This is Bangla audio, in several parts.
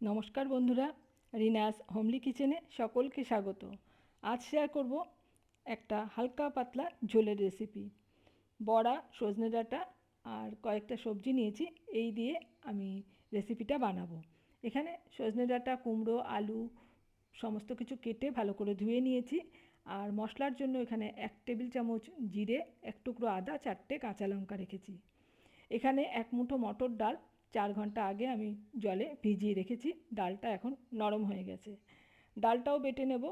নমস্কার বন্ধুরা, রিনাস হোমলি কিচেনে সকলকে স্বাগত। আজ শেয়ার করব একটা হালকা পাতলা ঝোলের রেসিপি বড়া, সজনে ডাঁটা আর কয়েকটা সবজি নিয়েছি, এই দিয়ে আমি রেসিপিটা বানাবো। এখানে সজনে ডাঁটা, কুমড়ো, আলু, সমস্ত কিছু কেটে ভালো করে ধুয়ে নিয়েছি আর মশলার জন্য এখানে এক টেবিল চামচ জিরে, এক টুকরো আদা, চারটে কাঁচা লঙ্কা রেখেছি। এখানে এক মুঠো মটর ডাল চার ঘণ্টা আগে আমি জলে ভিজিয়ে রেখেছি। ডালটা এখন নরম হয়ে গেছে। ডালটাও বেটে নেব।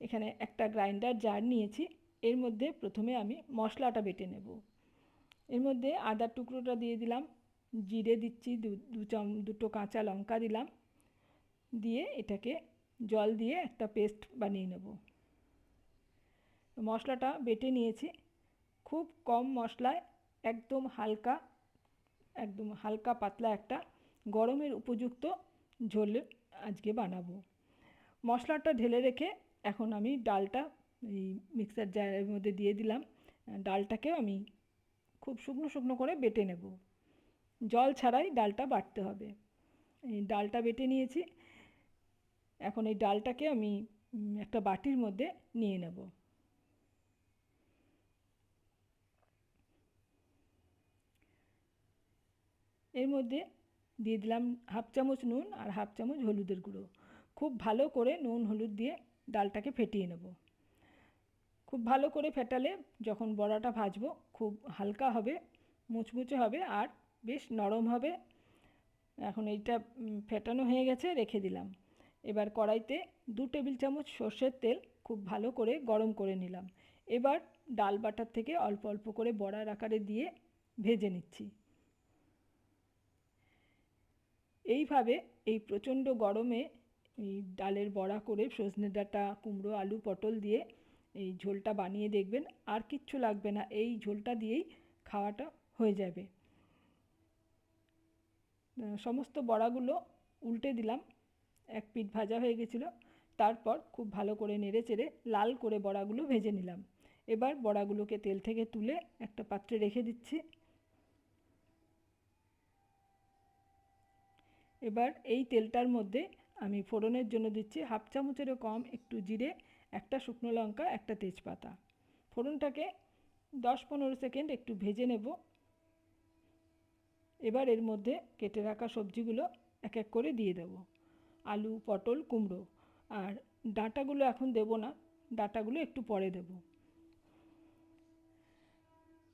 এখানে একটা গ্রাইন্ডার জার নিয়েছি। এর মধ্যে প্রথমে আমি মশলাটা বেটে নেব। এর মধ্যে আদার টুকরোটা দিয়ে দিলাম। জিরে দিচ্ছি, দু চাম, দুটো কাঁচা লঙ্কা দিলাম। দিয়ে এটাকে জল দিয়ে একটা পেস্ট বানিয়ে নেব। মশলাটা বেটে নিয়েছি। খুব কম মশলায়, একদম হালকা একদম হালকা পাতলা একটা গরমের উপযুক্ত ঝোল আজকে বানাবো। মশলাটা ঢেলে রেখে এখন আমি ডালটা এই মিক্সার জারের মধ্যে দিয়ে দিলাম। ডালটাকেও আমি খুব শুকনো শুকনো করে বেটে নেব। জল ছাড়াই ডালটা বাটতে হবে। এই ডালটা বেটে নিয়েছি। এখন এই ডালটাকে আমি একটা বাটির মধ্যে নিয়ে নেব। এর মধ্যে দিয়ে দিলাম হাফ চামচ নুন আর হাফ চামচ হলুদের গুঁড়ো। খুব ভালো করে নুন, হলুদ দিয়ে ডালটাকে ফেটিয়ে নেব। খুব ভালো করে ফেটালে যখন বড়াটা ভাজবো খুব হালকা হবে, মুচমুচে হবে আর বেশ নরম হবে। এখন এইটা ফেটানো হয়ে গেছে, রেখে দিলাম। এবার কড়াইতে দু টেবিল চামচ সর্ষের তেল খুব ভালো করে গরম করে নিলাম। এবার ডাল বাটার থেকে অল্প অল্প করে বড়ার আকারে দিয়ে ভেজে নিচ্ছি। এইভাবে এই প্রচণ্ড গরমে এই ডালের বড়া করে সজনে ডাঁটা, কুমড়ো, আলু, পটল দিয়ে এই ঝোলটা বানিয়ে দেখবেন, আর কিচ্ছু লাগবে না। এই ঝোলটা দিয়েই খাওয়াটা হয়ে যাবে। সমস্ত বড়াগুলো উল্টে দিলাম। এক পিঠ ভাজা হয়ে গেছিল। তারপর খুব ভালো করে নেড়ে চেড়ে লাল করে বড়াগুলো ভেজে নিলাম। এবার বড়াগুলোকে তেল থেকে তুলে একটা পাত্রে রেখে দিচ্ছি। এবার এই তেলটার মধ্যে আমি ফোড়নের জন্য দিচ্ছি হাফ চামচেরও কম একটু জিরে, একটা শুকনো লঙ্কা, একটা তেজপাতা। ফোড়নটাকে দশ পনেরো সেকেন্ড একটু ভেজে নেব। এবার এর মধ্যে কেটে রাখা সবজিগুলো এক এক করে দিয়ে দেব। আলু, পটল, কুমড়ো। আর ডাঁটাগুলো এখন দেব না, ডাঁটাগুলো একটু পরে দেব।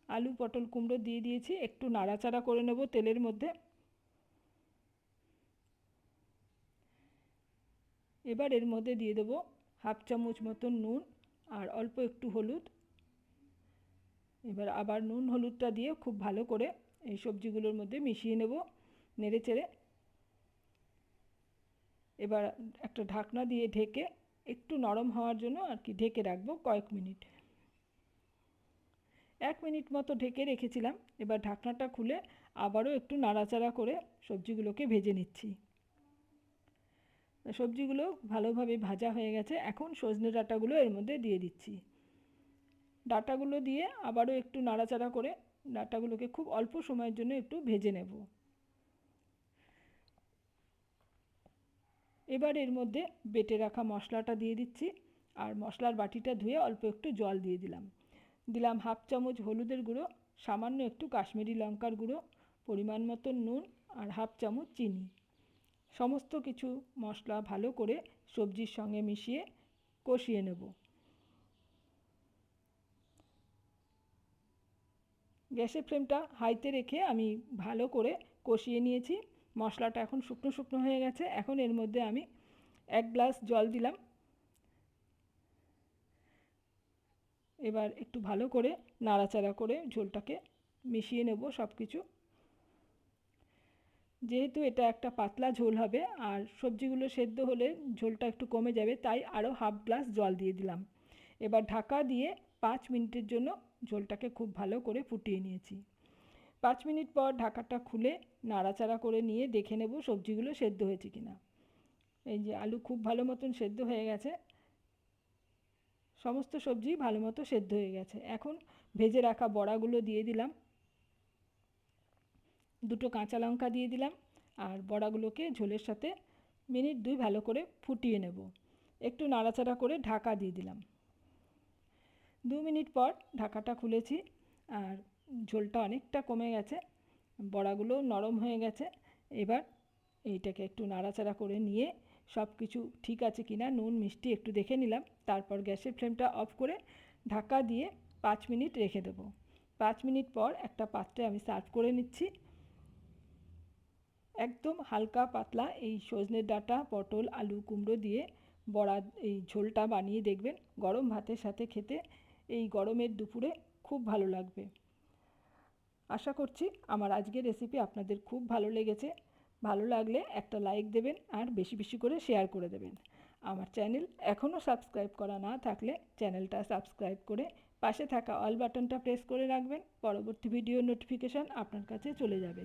আলু, পটল, কুমড়ো দিয়ে দিয়েছি, একটু নাড়াচাড়া করে নেব তেলের মধ্যে। এবার এর মধ্যে দিয়ে দেবো হাফ চামচ মতন নুন আর অল্প একটু হলুদ। এবার আবার নুন হলুদটা দিয়ে খুব ভালো করে এই সবজিগুলোর মধ্যে মিশিয়ে নেব নেড়ে চেড়ে। এবার একটা ঢাকনা দিয়ে ঢেকে একটু নরম হওয়ার জন্য আর কি ঢেকে রাখব কয়েক মিনিট। এক মিনিট মতো ঢেকে রেখেছিলাম, এবার ঢাকনাটা খুলে আবারও একটু নাড়াচাড়া করে সবজিগুলোকে ভেজে নিচ্ছি। সবজিগুলো ভালোভাবে ভাজা হয়ে গেছে। এখন সজনে ডাঁটাগুলো এর মধ্যে দিয়ে দিচ্ছি। ডাঁটাগুলো দিয়ে আবারও একটু নাড়াচাড়া করে ডাঁটাগুলোকে খুব অল্প সময়ের জন্য একটু ভেজে নেব। এবার এর মধ্যে বেটে রাখা মশলাটা দিয়ে দিচ্ছি আর মশলার বাটিটা ধুয়ে অল্প একটু জল দিয়ে দিলাম। দিলাম হাফ চামচ হলুদের গুঁড়ো, সামান্য একটু কাশ্মীরি লঙ্কার গুঁড়ো, পরিমাণ মতো নুন আর হাফ চামচ চিনি। সমস্ত কিছু মশলা ভালো করে সবজির সঙ্গে মিশিয়ে কষিয়ে নেব। গ্যাসের ফ্লেমটা হাইতে রেখে আমি ভালো করে কষিয়ে নিয়েছি। মশলাটা এখন শুকনো শুকনো হয়ে গেছে। এখন এর মধ্যে আমি এক গ্লাস জল দিলাম। এবার একটু ভালো করে নাড়াচাড়া করে ঝোলটাকে মিশিয়ে নেব সব কিছু যেহেতু এটা একটা পাতলা ঝোল হবে, আর সবজিগুলো সেদ্ধ হলে ঝোলটা একটু কমে যাবে, তাই আরও হাফ গ্লাস জল দিয়ে দিলাম। এবার ঢাকা দিয়ে পাঁচ মিনিটের জন্য ঝোলটাকে খুব ভালো করে ফুটিয়ে নিয়েছি। পাঁচ মিনিট পর ঢাকাটা খুলে নাড়াচাড়া করে নিয়ে দেখে নেব সবজিগুলো সেদ্ধ হয়েছে কিনা। এই যে আলু খুব ভালো মতন সেদ্ধ হয়ে গেছে। সমস্ত সবজি ভালো মতো সেদ্ধ হয়ে গেছে। এখন ভেজে রাখা বড়াগুলো দিয়ে দিলাম। দুটো কাঁচা লঙ্কা দিয়ে দিলাম আর বড়াগুলোকে ঝোলের সাথে মিনিট দুই ভালো করে ফুটিয়ে নেব। একটু নাড়াচাড়া করে ঢাকা দিয়ে দিলাম। দু মিনিট পর ঢাকাটা খুলেছি আর ঝোলটা অনেকটা কমে গেছে, বড়াগুলো নরম হয়ে গেছে। এবার এইটাকে একটু নাড়াচাড়া করে নিয়ে সব কিছু ঠিক আছে কি না নুন, মিষ্টি একটু দেখে নিলাম। তারপর গ্যাসের ফ্লেমটা অফ করে ঢাকা দিয়ে পাঁচ মিনিট রেখে দেবো। পাঁচ মিনিট পর একটা পাত্রে আমি সার্ভ করে নিচ্ছি। একদম হালকা পাতলা এই সজনের ডাঁটা, পটল, আলু কুমড়ো দিয়ে বড়া, এই ঝোলটা বানিয়ে দেখবেন। গরম ভাতের সাথে খেতে এই গরমের দুপুরে খুব ভালো লাগবে। আশা করছি আমার আজকের রেসিপি আপনাদের খুব ভালো লেগেছে। ভালো লাগলে একটা লাইক দেবেন আর বেশি বেশি করে শেয়ার করে দেবেন। আমার চ্যানেল এখনও সাবস্ক্রাইব করা না থাকলে চ্যানেলটা সাবস্ক্রাইব করে পাশে থাকা অল বাটনটা প্রেস করে রাখবেন। পরবর্তী ভিডিও নোটিফিকেশান আপনার কাছে চলে যাবে।